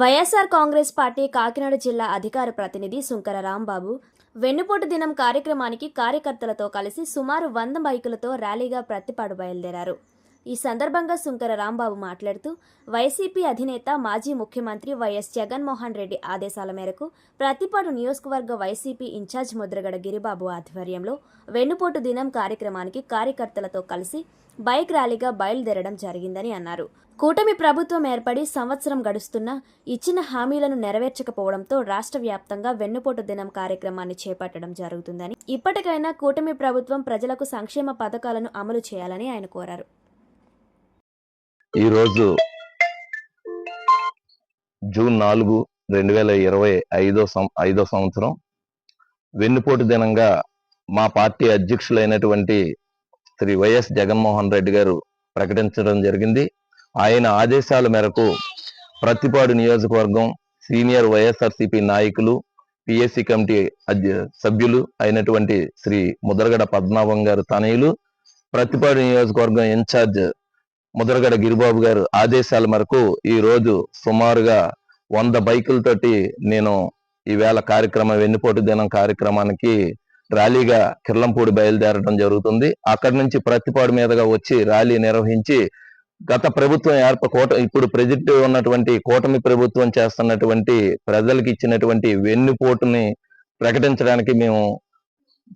YSR Congress party Kakinada జిల్లా అధికార ప్రతినిధి సుంకర రాంబాబు వెన్నుపోటు దినం కార్యక్రమానికి కార్యకర్తలతో కలిసి సుమారు వంద బైకులతో ర్యాలీగా ప్రతిపాడు బయలుదేరారు. ఈ సందర్భంగా సుంకర రాంబాబు మాట్లాడుతూ వైసీపీ అధినేత మాజీ ముఖ్యమంత్రి వైఎస్ జగన్మోహన్ రెడ్డి ఆదేశాల మేరకు ప్రతిపాడు నియోజకవర్గ వైసీపీ ఇన్ఛార్జ్ ముద్రగడ గిరిబాబు ఆధ్వర్యంలో వెన్నుపోటు దినం కార్యక్రమానికి కార్యకర్తలతో కలిసి బైక్ ర్యాలీగా బయలుదేరడం జరిగిందని అన్నారు. కూటమి ప్రభుత్వం ఏర్పడి సంవత్సరం గడుస్తున్నా ఇచ్చిన హామీలను నెరవేర్చకపోవడంతో రాష్ట్ర వ్యాప్తంగా వెన్నుపోటు దినం కార్యక్రమాన్ని చేపట్టడం జరుగుతుందని ఇప్పటికైనా కూటమి ప్రభుత్వం ప్రజలకు సంక్షేమ పథకాలను అమలు చేయాలని ఆయన కోరారు. ఈరోజు జూన్ నాలుగు రెండు వేల ఇరవై ఐదో సం- ఐదో సంవత్సరం. వెన్నుపోటు దినంగా మా పార్టీ అధ్యక్షులైనటువంటి శ్రీ వైఎస్ జగన్మోహన్ రెడ్డి గారు ప్రకటించడం జరిగింది. ఆయన ఆదేశాల మేరకు ప్రతిపాడు నియోజకవర్గం సీనియర్ వైఎస్ఆర్సీపీ నాయకులు పిఎస్సి కమిటీ అధ్య- సభ్యులు అయినటువంటి శ్రీ ముద్రగడ పద్మనాభం గారు తనయులు ప్రతిపాడు నియోజకవర్గం ఇన్ఛార్జ్ ముద్రగడ గిరిబాబు గారు ఆదేశాల మేరకు ఈ రోజు సుమారుగా వంద బైకులతోటి నేను ఈవేళ కార్యక్రమం వెన్నుపోటు దినం కార్యక్రమానికి ర్యాలీగా కిర్లంపూడి బయలుదేరడం జరుగుతుంది. అక్కడి నుంచి ప్రతిపాడు మీదుగా వచ్చి ర్యాలీ నిర్వహించి గత ప్రభుత్వం ఏర్ప కూట ఇప్పుడు ప్రజెంట్ ఉన్నటువంటి కూటమి ప్రభుత్వం చేస్తున్నటువంటి ప్రజలకు ఇచ్చినటువంటి వెన్నుపోటుని ప్రకటించడానికి మేము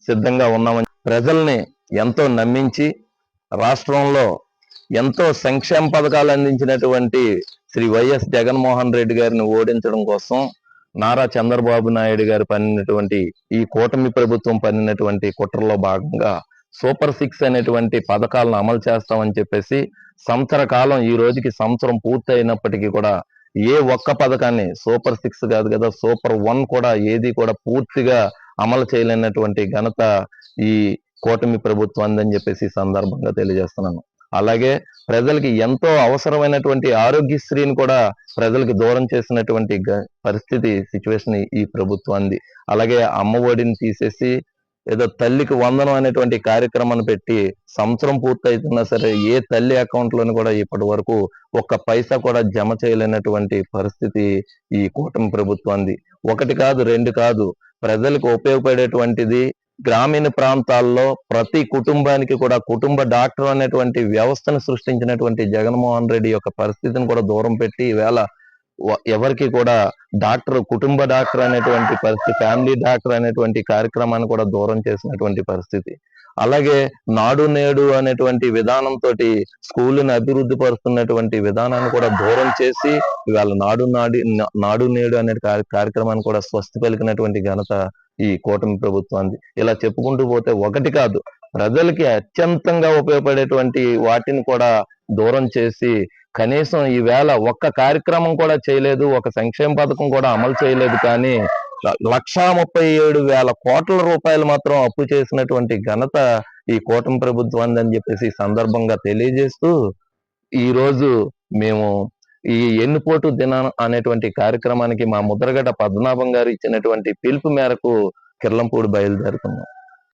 సిద్ధంగా ఉన్నామని ప్రజల్ని ఎంతో నమ్మించి రాష్ట్రంలో ఎంతో సంక్షేమ పథకాలు అందించినటువంటి శ్రీ వైఎస్ జగన్మోహన్ రెడ్డి గారిని ఓడించడం కోసం నారా చంద్రబాబు నాయుడు గారు పన్నినటువంటి ఈ కూటమి ప్రభుత్వం పన్నినటువంటి కుట్రలో భాగంగా సూపర్ సిక్స్ అనేటువంటి పథకాలను అమలు చేస్తామని చెప్పేసి సంవత్సర కాలం ఈ రోజుకి సంవత్సరం పూర్తి అయినప్పటికీ కూడా ఏ ఒక్క పథకాన్ని సూపర్ సిక్స్ కాదు కదా సూపర్ వన్ కూడా ఏది కూడా పూర్తిగా అమలు చేయలేనటువంటి ఘనత ఈ కూటమి ప్రభుత్వం అందని చెప్పేసి సందర్భంగా తెలియజేస్తున్నాను. అలాగే ప్రజలకి ఎంతో అవసరమైనటువంటి ఆరోగ్యశ్రీని కూడా ప్రజలకు దూరం చేసినటువంటి పరిస్థితి సిచ్యువేషన్ ఈ ప్రభుత్వాన్ని అలాగే అమ్మ ఒడిని తీసేసి ఏదో తల్లికి వందనం అనేటువంటి కార్యక్రమాన్ని పెట్టి సంవత్సరం పూర్తయితున్నా సరే ఏ తల్లి అకౌంట్లోని కూడా ఇప్పటి వరకు ఒక్క పైసా కూడా జమ చేయలేనటువంటి పరిస్థితి ఈ కూటమి ప్రభుత్వాన్ని ఒకటి కాదు రెండు కాదు ప్రజలకు ఉపయోగపడేటువంటిది గ్రామీణ ప్రాంతాల్లో ప్రతి కుటుంబానికి కూడా కుటుంబ డాక్టర్ అనేటువంటి వ్యవస్థను సృష్టించినటువంటి జగన్మోహన్ రెడ్డి యొక్క పరిస్థితిని కూడా దూరం పెట్టి ఈవేళ ఎవరికి కూడా డాక్టర్ కుటుంబ డాక్టర్ అనేటువంటి పరిస్థితి ఫ్యామిలీ డాక్టర్ అనేటువంటి కార్యక్రమాన్ని కూడా దూరం చేసినటువంటి పరిస్థితి. అలాగే నాడు నేడు అనేటువంటి విధానంతో స్కూల్ని అభివృద్ధి పరుస్తున్నటువంటి విధానాన్ని కూడా దూరం చేసి ఇవాళ నాడు నాడి నాడు నేడు అనే కార్య- కార్యక్రమాన్ని కూడా స్వస్తి పలికినటువంటి ఘనత ఈ కూటమి ప్రభుత్వాన్ని ఇలా చెప్పుకుంటూ పోతే ఒకటి కాదు ప్రజలకి అత్యంతంగా ఉపయోగపడేటువంటి వాటిని కూడా దూరం చేసి కనీసం ఈవేళ ఒక్క కార్యక్రమం కూడా చేయలేదు ఒక సంక్షేమ పథకం కూడా అమలు చేయలేదు కానీ లక్షా ముప్పై ఏడు వేల కోట్ల రూపాయలు మాత్రం అప్పు చేసినటువంటి ఘనత ఈ కూటమి ప్రభుత్వాన్ని అని చెప్పేసి సందర్భంగా తెలియజేస్తూ ఈ రోజు మేము ఈ ఎన్నుపోటు దినం అనేటువంటి కార్యక్రమానికి మా ముద్రగడ పద్మనాభం గారు ఇచ్చినటువంటి పిలుపు మేరకు కిర్లంపూడి బయలుదేరుతున్నాం.